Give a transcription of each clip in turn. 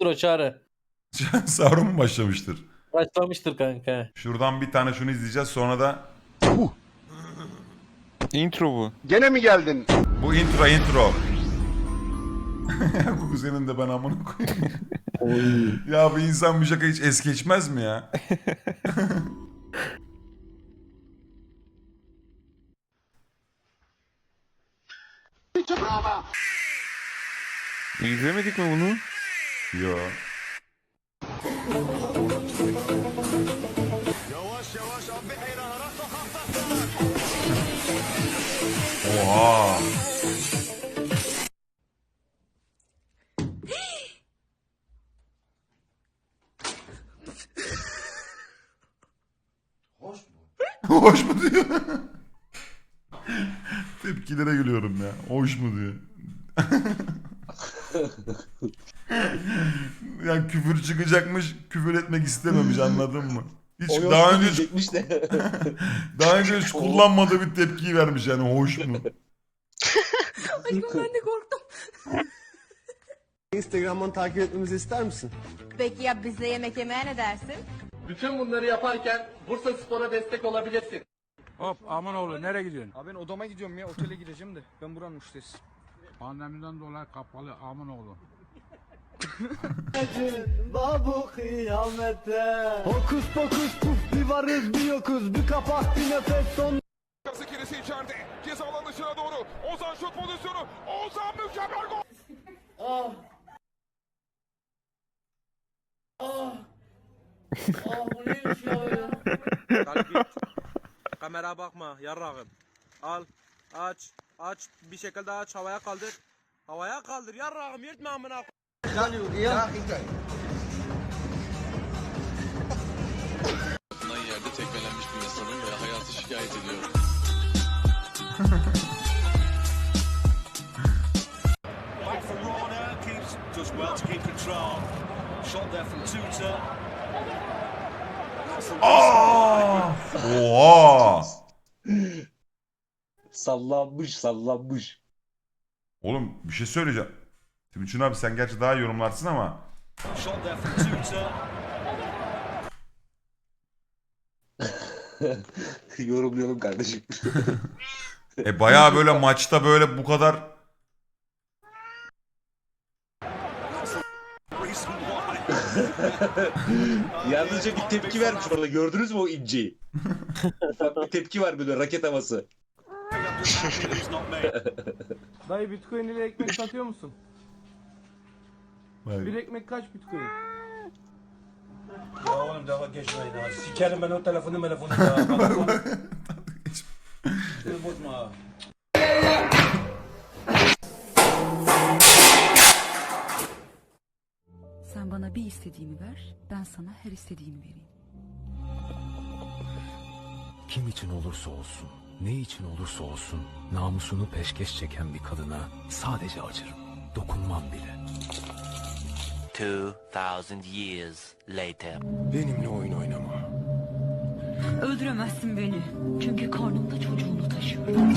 başlamıştır o çağrı. Sauron mu başlamıştır? Başlamıştır kanka. Şuradan bir tane şunu izleyeceğiz sonra da Intro bu. Gene mi geldin? bu intro intro. bu kuzenin de ben amına koyayım. ya bu insan bu şaka hiç es geçmez mi ya? İzlemedik mi bunu? Yo. Oha. Hoş mu diyor. Tepkilere gülüyorum ya. Hoş mu diyor. ya küfür çıkacakmış, küfür etmek istememiş anladın mı? Hiç O daha önce diyecekmiş de. daha önce hiç kullanmadığı bir tepkiyi vermiş yani hoş mu? Aşkım ben de korktum. Instagram'dan takip etmemizi ister misin? Peki ya bizle yemek yemeye ne dersin? Bütün bunları yaparken Bursa Spor'a destek olabilirsin. Hop aman oğlu nereye gidiyorsun? Abi ben odama gidiyorum ya otele gideceğim de ben buranın müşterisi. Pandemiden dolayı kapalı aman oğlu. Babu kıyamette. Hokus pokus puf bir varız bir yokuz bir kapak bir nefes son. Zekirisi içeride. Ceza alan dışına doğru. Ozan şut pozisyonu. Ozan mükemmel gol. Ah. Ah. Ah bu neymiş ya ya? Kamera bakma yarrağım. Al aç aç bir şekilde aç havaya kaldır. Havaya kaldır yarrağım yırtma amına yerde tekmelenmiş bir insanın ve hayatı şikayet ediyorum. Back from does well to keep control. Shot there from Tuta. Aa! Oha! Sallanmış sallanmış. Oğlum bir şey söyleyeceğim. Timuçin abi sen gerçi daha iyi yorumlarsın ama. Yorumlayalım kardeşim. e bayağı böyle maçta böyle bu kadar. Yalnızca bir tepki vermiş orada gördünüz mü o inceyi? Ufak bir tepki var böyle raket havası. Dayı bitcoin ile ekmek satıyor musun? Bir ekmek kaç bitcoin? Ya oğlum daha geçmeyin ha. Sikerim ben o telefonu telefonu ya. Bozma ha. Sen bana bir istediğimi ver, ben sana her istediğimi vereyim. Kim için olursa olsun, ne için olursa olsun namusunu peşkeş çeken bir kadına sadece acırım. Dokunmam bile. 2000 years later. Benimle oyun oynama. Öldüremezsin beni. Çünkü karnımda çocuğunu taşıyorum.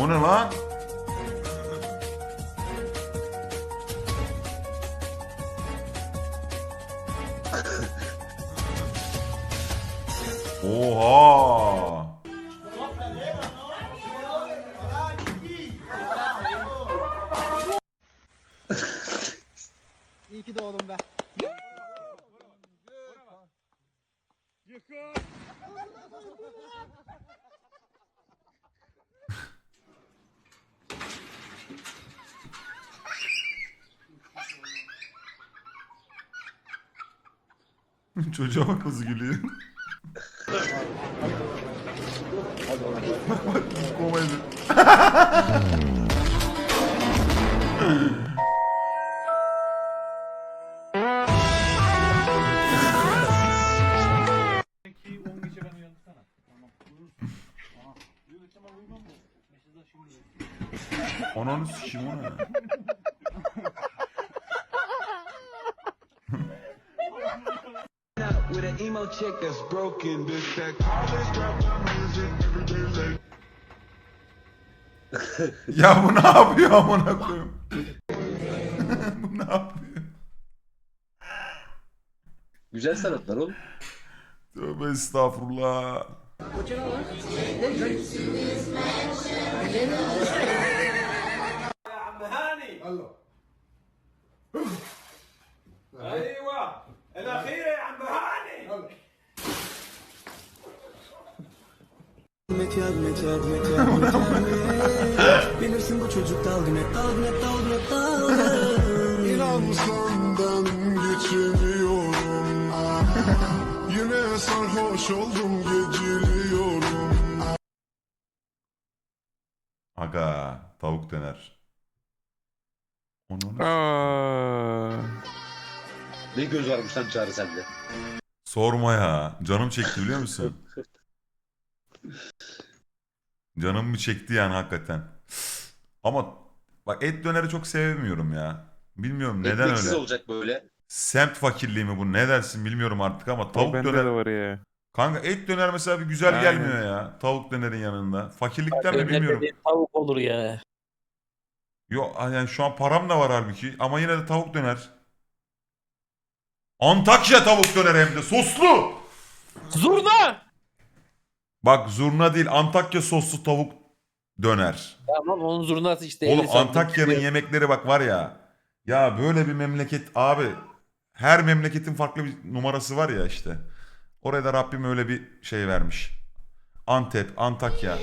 o ne lan? Oha! İyi ki doğdum be. Çocuğa bak nasıl gülüyor. Ananı? With an emo chick that's broken, bitch that college drop the music. Ya bu ne yapıyor amına koyayım? bu ne yapıyor? Güzel sanatlar oğlum. Tövbe estağfurullah. ايوه الاخيره يا عم هاني Bilirsin bu çocuk dalgın et dalgın et dalgın et dalgın İnan senden geçemiyorum. Yine sarhoş oldum geciliyorum. Aga tavuk döner. Onu Ne göz varmış lan Çağrı sende. sorma ya. Canım çekti biliyor musun? Canım mı çekti yani hakikaten. Ama bak et döneri çok sevmiyorum ya. Bilmiyorum neden Ekmeksiz öyle. olacak böyle. Semt fakirliği mi bu ne dersin bilmiyorum artık ama tavuk bende döner. de var ya. Kanka et döner mesela bir güzel Aynen. gelmiyor ya. Tavuk dönerin yanında. Fakirlikten mi Döner bilmiyorum. dediğin tavuk olur ya. Yok yani şu an param da var halbuki ama yine de tavuk döner. Antakya tavuk döner hem de soslu. Zurna! Bak zurna değil Antakya soslu tavuk döner. Tamam onun zurnası işte. Oğlum 50 santim Antakya'nın yemekleri bak var ya. Ya böyle bir memleket abi. Her memleketin farklı bir numarası var ya işte. Oraya da Rabbim öyle bir şey vermiş. Antep, Antakya.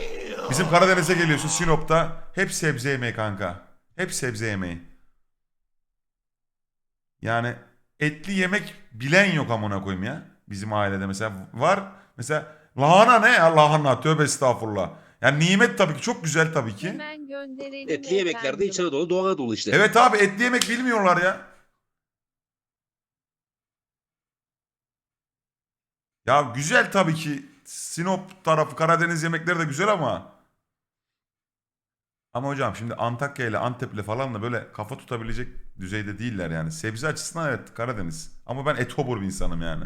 Bizim Karadeniz'e geliyorsun Sinop'ta hep sebze yemeği kanka. Hep sebze yemeği. Yani etli yemek bilen yok amına koyayım ya. Bizim ailede mesela var. Mesela lahana ne ya lahana tövbe estağfurullah. Yani nimet tabii ki çok güzel tabii ki. Hemen gönderelim Etli yemeklerde İç Anadolu, Doğu Anadolu işte. Evet abi etli yemek bilmiyorlar ya. Ya güzel tabii ki. Sinop tarafı Karadeniz yemekleri de güzel ama. Ama hocam şimdi Antakya ile Antep'le falan da böyle kafa tutabilecek düzeyde değiller yani. Sebze açısından evet Karadeniz. Ama ben etobur bir insanım yani.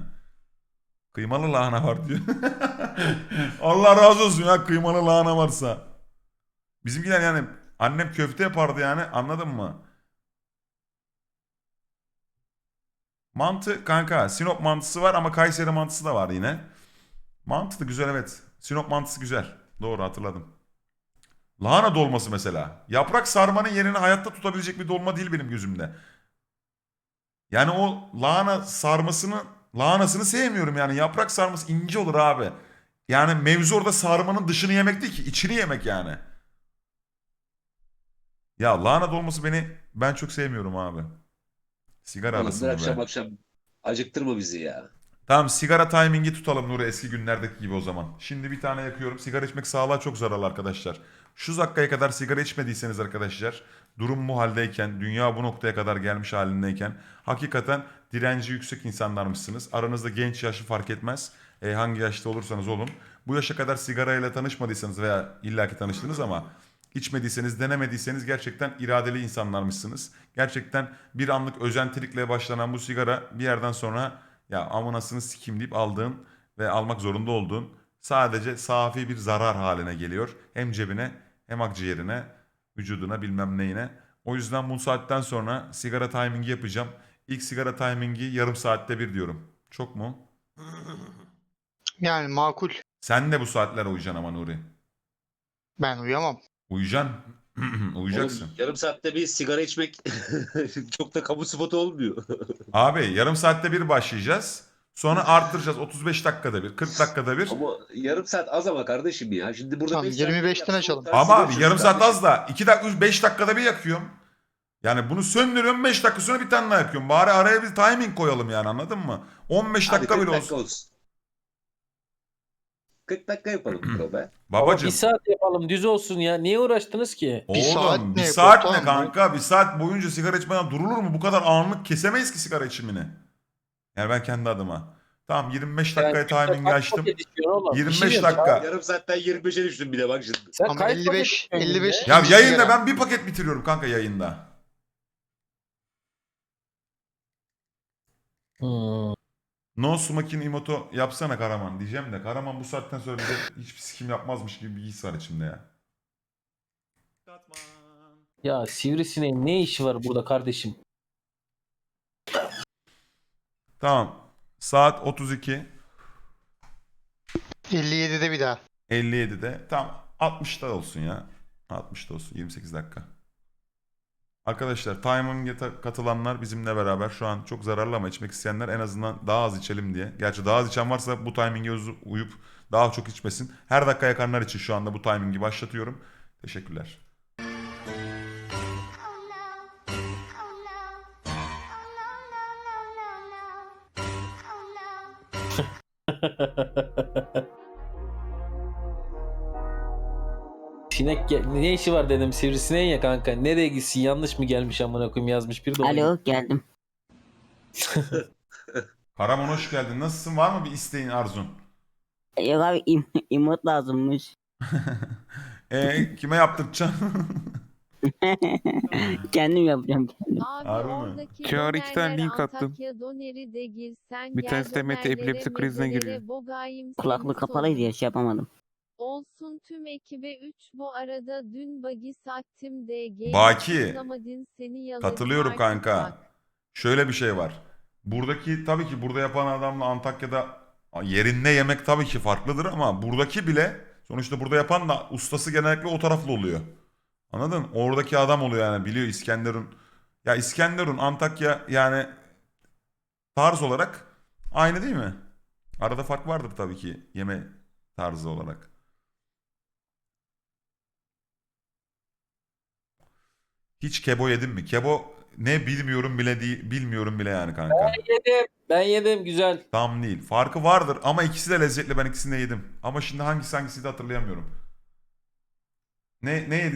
Kıymalı lahana var diyor. Allah razı olsun ya kıymalı lahana varsa. Bizimkiler yani annem köfte yapardı yani anladın mı? Mantı kanka Sinop mantısı var ama Kayseri mantısı da var yine. Mantı da güzel evet. Sinop mantısı güzel. Doğru hatırladım. Lahana dolması mesela. Yaprak sarmanın yerini hayatta tutabilecek bir dolma değil benim gözümde. Yani o lahana sarmasını lahanasını sevmiyorum yani. Yaprak sarması ince olur abi. Yani mevzu orada sarmanın dışını yemek değil ki içini yemek yani. Ya lahana dolması beni ben çok sevmiyorum abi. Sigara Oğlum arası bir bu akşam be. akşam acıktırma bizi ya. Tamam sigara timingi tutalım Nuri eski günlerdeki gibi o zaman. Şimdi bir tane yakıyorum. Sigara içmek sağlığa çok zararlı arkadaşlar. Şu dakikaya kadar sigara içmediyseniz arkadaşlar durum bu haldeyken dünya bu noktaya kadar gelmiş halindeyken hakikaten direnci yüksek insanlarmışsınız. Aranızda genç yaşlı fark etmez. E, hangi yaşta olursanız olun. Bu yaşa kadar sigarayla tanışmadıysanız veya illaki tanıştınız ama içmediyseniz, denemediyseniz gerçekten iradeli insanlarmışsınız. Gerçekten bir anlık özentilikle başlanan bu sigara bir yerden sonra ya amınasını sikim deyip aldığın ve almak zorunda olduğun sadece safi bir zarar haline geliyor. Hem cebine hem akciğerine, vücuduna bilmem neyine. O yüzden bu saatten sonra sigara timingi yapacağım. İlk sigara timingi yarım saatte bir diyorum. Çok mu? Yani makul. Sen de bu saatlere uyuyacaksın ama Nuri. Ben uyamam. Uyuyacaksın. Uyuyacaksın. Oğlum, yarım saatte bir sigara içmek çok da kamu spotu olmuyor. Abi yarım saatte bir başlayacağız. Sonra arttıracağız 35 dakikada bir, 40 dakikada bir. ama yarım saat az ama kardeşim ya. Şimdi burada Tamam, beş saat 25'ten yapsam açalım. Ama abi yarım saat kardeşim. az da 2 dakika 5 dakikada bir yakıyorum. Yani bunu söndürüyorum 5 dakika sonra bir tane daha yakıyorum. Bari araya bir timing koyalım yani anladın mı? 15 Hadi dakika 40 bile dakika olsun. olsun. 40 dakika yapalım bro be. Baba Babacım. bir saat yapalım düz olsun ya. Niye uğraştınız ki? Oğlum saat bir ne? saat ne Batuhan bu? kanka? Bir saat boyunca sigara içmeden durulur mu? Bu kadar anlık kesemeyiz ki sigara içimini. Yani ben kendi adıma. Tamam 25 dakikaya timingi kaç açtım. paket içiyorsun oğlum? 25 İşin yok. dakika. Yarım saatten 25'e düştüm bir de bak şimdi. Sen Ama kaç 55 paket içiyorsun 55 ya? Yayında ben bir paket bitiriyorum kanka yayında. Hmm. No smoking emoto yapsana Karaman diyeceğim de Karaman bu saatten sonra bize hiçbir sikim yapmazmış gibi bir his var içimde ya. Ya sivrisineğin ne işi var burada kardeşim? Tamam. Saat 32. 57'de bir daha. 57'de. Tam 60'da olsun ya. 60'da olsun. 28 dakika. Arkadaşlar timing'e katılanlar bizimle beraber şu an çok zararlı ama içmek isteyenler en azından daha az içelim diye. Gerçi daha az içen varsa bu timing'e uyup daha çok içmesin. Her dakika yakanlar için şu anda bu timingi başlatıyorum. Teşekkürler. Sinek gel- ne işi var dedim sivrisineğin ya kanka. Nereye gitsin yanlış mı gelmiş amına koyayım yazmış bir de. Alo geldim. Karaman hoş geldin. Nasılsın? Var mı bir isteğin arzun? Yok abi im imot lazımmış. E kime yaptıracaksın? kendim yapacağım kendim. Abi Harbi mi? oradaki iki tane link attım. Antakya de girsen Bir gel tanesi de Mete epilepsi krizine mezelere, giriyor. bogayım Kulaklık kapalıydı ya şey yapamadım. Olsun tüm ekibe 3 bu arada dün bagi sattım DG. Baki, Yapamadın seni Katılıyorum artık kanka. bak. Şöyle bir şey var. Buradaki tabii ki burada yapan adamla Antakya'da yerinde yemek tabii ki farklıdır ama buradaki bile sonuçta burada yapan da ustası genellikle o taraflı oluyor. Anladın? Oradaki adam oluyor yani biliyor İskenderun. Ya İskenderun Antakya yani tarz olarak aynı değil mi? Arada fark vardır tabii ki yeme tarzı olarak. Hiç kebo yedin mi? Kebo ne bilmiyorum bile değil, bilmiyorum bile yani kanka. yedim. Ben yedim güzel. Tam değil. Farkı vardır ama ikisi de lezzetli. Ben ikisini de yedim. Ama şimdi hangisi hangisiydi hatırlayamıyorum. Ne ne yedin